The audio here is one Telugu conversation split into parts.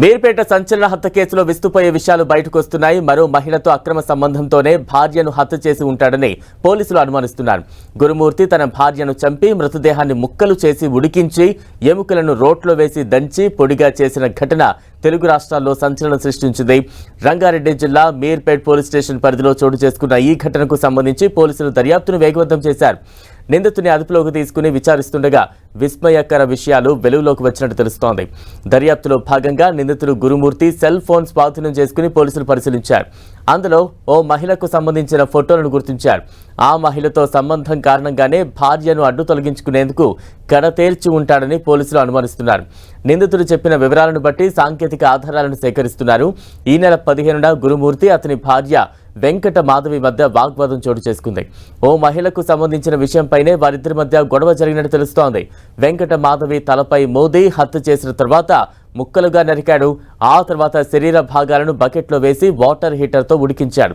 మీర్పేట సంచలన హత్య కేసులో విస్తుపోయే విషయాలు బయటకు వస్తున్నాయి. మరో మహిళతో అక్రమ సంబంధంతోనే భార్యను హత్య చేసి ఉంటాడని పోలీసులు అనుమానిస్తున్నారు. గురుమూర్తి తన భార్యను చంపి మృతదేహాన్ని ముక్కలు చేసి ఉడికించి ఎముకలను రోడ్లో వేసి దంచి పొడిగా చేసిన ఘటన తెలుగు రాష్ట్రాల్లో సంచలనం సృష్టించింది. రంగారెడ్డి జిల్లా మీర్పేట్ పోలీస్ స్టేషన్ పరిధిలో చోటు చేసుకున్న ఈ ఘటనకు సంబంధించి పోలీసులు దర్యాప్తును వేగవంతం చేశారు. నిందితుని అదుపులోకి తీసుకుని విచారిస్తుండగా విస్మయకర విషయాలు వెలుగులోకి వచ్చినట్టు తెలుస్తోంది. దర్యాప్తులో భాగంగా నిందితుడు గురుమూర్తి సెల్ ఫోన్ స్వాధీనం చేసుకుని పోలీసులు పరిశీలించారు. అందులో ఓ మహిళకు సంబంధించిన ఫోటోలను గుర్తించారు. ఆ మహిళతో సంబంధం కారణంగానే భార్యను అడ్డు తొలగించుకునేందుకు కడతేల్చి ఉంటాడని పోలీసులు అనుమానిస్తున్నారు. నిందితుడు చెప్పిన వివరాలను బట్టి సాంకేతిక ఆధారాలను సేకరిస్తున్నారు. ఈ నెల పదిహేనున గురుమూర్తి అతని భార్య వెంకట మాధవి మధ్య వాగ్వాదం చోటు చేసుకుంది. ఓ మహిళకు సంబంధించిన విషయంపైనే వారిద్దరి మధ్య గొడవ జరిగినట్టు తెలుస్తోంది. వెంకట మాధవి తలపై మోదీ హత్య చేసిన తర్వాత ముక్కలుగా నరికాడు ఆ తర్వాత శరీర భాగాలను బకెట్లో వేసి వాటర్ హీటర్తో ఉడికించాడు.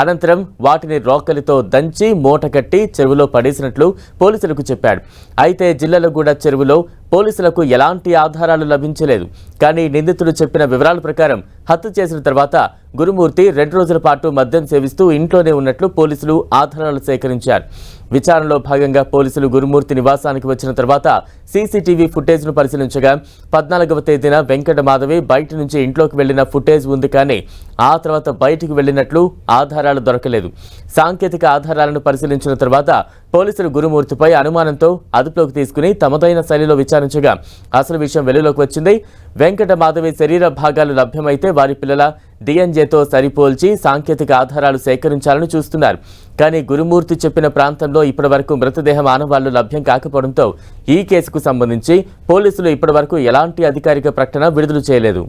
అనంతరం వాటిని రోకలితో దంచి మూట కట్టి చెరువులో పడేసినట్లు పోలీసులకు చెప్పాడు. అయితే జిల్లలగూడ చెరువులో పోలీసులకు ఎలాంటి ఆధారాలు లభించలేదు. కానీ నిందితుడు చెప్పిన వివరాల ప్రకారం హత్య చేసిన తర్వాత గురుమూర్తి రెండు రోజుల పాటు మద్యం సేవిస్తూ ఇంట్లోనే ఉన్నట్లు పోలీసులు ఆధారాలు సేకరించారు. విచారణలో భాగంగా పోలీసులు గురుమూర్తి నివాసానికి వచ్చిన తర్వాత సీసీటీవీ ఫుటేజ్ను పరిశీలించగా పద్నాలుగవ తేదీన వెంకట మాధవి బయట నుంచి ఇంట్లోకి వెళ్ళిన ఫుటేజ్ ఉంది కానీ ఆ తర్వాత బయటికి వెళ్ళినట్లు ఆధారాలు దొరకలేదు. సాంకేతిక ఆధారాలను పరిశీలించిన తర్వాత పోలీసులు గురుమూర్తిపై అనుమానంతో అదుపులోకి తీసుకుని తమదైన శైలిలో విచారించగా అసలు విషయం వెలుగులోకి వచ్చింది. వెంకట మాధవి శరీర భాగాలు లభ్యమైతే వారి పిల్లల డిఎన్జేతో సరిపోల్చి సాంకేతిక ఆధారాలు సేకరించాలని చూస్తున్నారు. కానీ గురుమూర్తి చెప్పిన ప్రాంతంలో ఇప్పటివరకు మృతదేహం ఆనవాళ్ళు లభ్యం కాకపోవడంతో ఈ కేసుకు సంబంధించి పోలీసులు ఇప్పటివరకు ఎలాంటి అధికారిక ప్రకటన విడుదల చేయలేదు.